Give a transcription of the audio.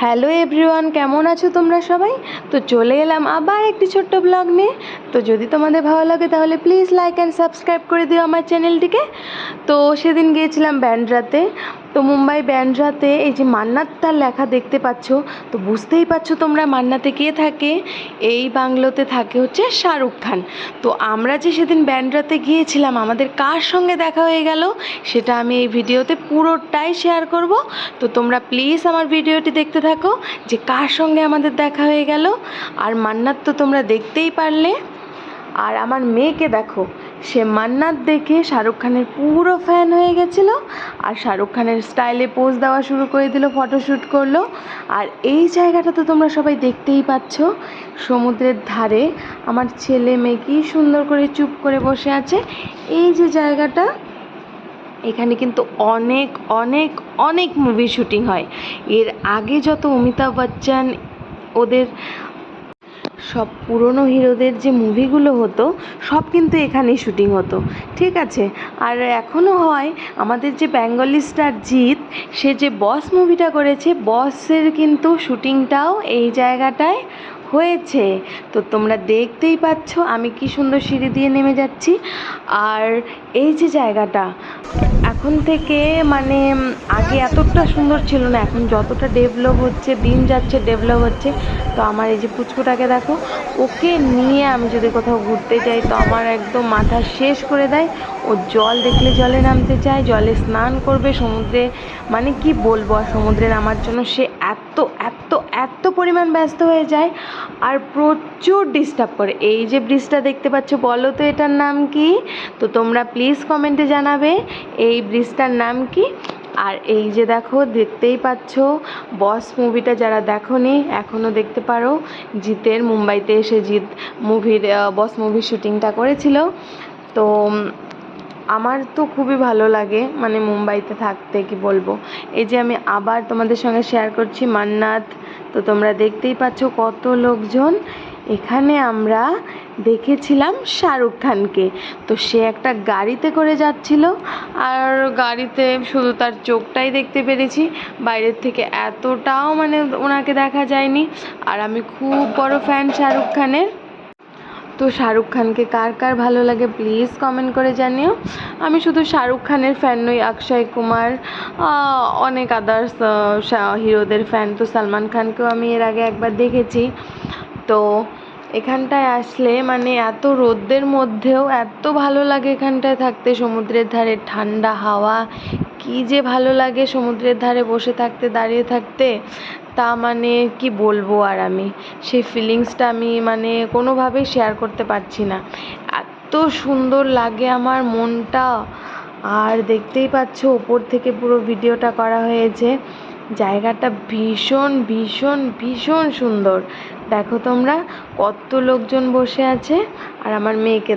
Hello everyone, কেমন আছো তোমরা সবাই? তো চলে এলাম আবার একটি ছোট্ট ব্লগ নিয়ে। তো যদি তোমাদের ভালো লাগে তাহলে প্লিজ লাইক অ্যান্ড সাবস্ক্রাইব করে দিও আমার চ্যানেলটিকে তো সেদিন গিয়েছিলাম ব্যান্ড্রাতে তো মুম্বাই ব্যান্ড্রাতে এই যে মান্নাত তার লেখা দেখতে পাচ্ছ, তো বুঝতেই পারছ তোমরা মান্নাতে কে থাকে? এই বাংলোতে থাকে হচ্ছে শাহরুখ খান। তো আমরা যে সেদিন ব্যান্ড্রাতে গিয়েছিলাম, আমাদের কার সঙ্গে দেখা হয়ে গেল সেটা আমি এই ভিডিওতে পুরোটাই শেয়ার করব। তো তোমরা প্লিজ আমার ভিডিওটি দেখতে থাকো যে কার সঙ্গে আমাদের দেখা হয়ে গেল। আর মান্নাত তো তোমরা দেখতেই পারলে। আর আমার মেয়েকে দেখো সে মান্নাত দেখে শাহরুখ খানের পুরো ফ্যান হয়ে গেছিল আর শাহরুখ খানের স্টাইলে পোজ দেওয়া শুরু করে দিল ফটোশ্যুট করল। আর এই জায়গাটা তো তোমরা সবাই দেখতেই পাচ্ছ। সমুদ্রের ধারে আমার ছেলে মেয়ে কি সুন্দর করে চুপ করে বসে আছে। এই যে জায়গাটা, এখানে কিন্তু অনেক অনেক অনেক মুভি শুটিং হয়। এর আগে যত অমিতাভ বচ্চন ওদের সব পুরনো হিরোদের যে মুভিগুলো হতো, সব কিন্তু এখানেই শুটিং হতো। ঠিক আছে? আর এখনও হয় আমাদের যে বেঙ্গলি স্টার জিৎ, সে যে বস মুভিটা করেছে, বসের কিন্তু শুটিংটাও এই জায়গাটায় হয়েছে। তো তোমরা দেখতেই পাচ্ছ আমি কি সুন্দর সিঁড়ি দিয়ে নেমে যাচ্ছি। আর এই যে জায়গাটা এখন থেকে মানে আগে এতটা সুন্দর ছিল না, এখন যতটা ডেভেলপ হচ্ছে, দিন যাচ্ছে ডেভেলপ হচ্ছে, তো আমার এই যে পুচকুটাকে দেখো, ওকে নিয়ে আমি যদি কোথাও ঘুরতে যাই, তো আমার একদম মাথা শেষ করে দেয়। ও জল দেখলে জলে নামতে চায়, জলে স্নান করবে সমুদ্রে মানে কি বলব আর সমুদ্রে নামার জন্য সে এত এত পরিমাণ ব্যস্ত হয়ে যায় আর প্রচুর ডিস্টার্ব করে। এই যে ব্রিজটা দেখতে পাচ্ছ, বলো তো এটার নাম কি? তো তোমরা প্লিজ কমেন্টে জানাবে এই ব্রিজটার নাম কি। আর এই যে দেখো, দেখতেই পাচ্ছ বস মুভিটা যারা দেখোনি এখনও দেখতে পারো, জিতের মুম্বাইতে এসে জিত মুভির বস মুভির শুটিংটা করেছিল। তো আমার তো খুবই ভালো লাগে মানে মুম্বাইতে থাকতে, কি বলব? এই যে আমি আবার তোমাদের সঙ্গে শেয়ার করছি মান্নাত, তো তোমরা দেখতেই পাচ্ছ কত লোকজন। এখানে আমরা দেখেছিলাম শাহরুখ খানকে। তো সে একটা গাড়িতে করে যাচ্ছিল, আর গাড়িতে শুধু তার চোখটাই দেখতে পেরেছি। বাইরের থেকে এতটাও মানে ওনাকে দেখা যায়নি। আর আমি খুব বড় ফ্যান শাহরুখ খানের। তো শাহরুখ খানকে কার কার ভালো লাগে প্লিজ কমেন্ট করে জানিও। আমি শুধু শাহরুখ খানের ফ্যান নই, অক্ষয় কুমার অনেক আদার্স হিরোদের ফ্যান তো সালমান খানকেও আমি এর আগে একবার দেখেছি। তো এখানটায় আসলে মানে এত রোদ্রের মধ্যেও এত ভালো লাগে এখানটায় থাকতে। সমুদ্রের ধারে ঠান্ডা হাওয়া, কী যে ভালো লাগে সমুদ্রের ধারে বসে থাকতে, দাঁড়িয়ে থাকতে। তা মানে কি বলব আর আমি? সেই ফিলিংসটা আমি মানে কোনোভাবেই শেয়ার করতে পারছি না। এত সুন্দর লাগে আমার মনটা। আর দেখতেই পাচ্ছ, ওপর থেকে পুরো ভিডিওটা করা হয়েছে। জায়গাটা ভীষণ ভীষণ ভীষণ সুন্দর। দেখো তোমরা, কত লোকজন বসে আছে, আর আমার মেয়েকে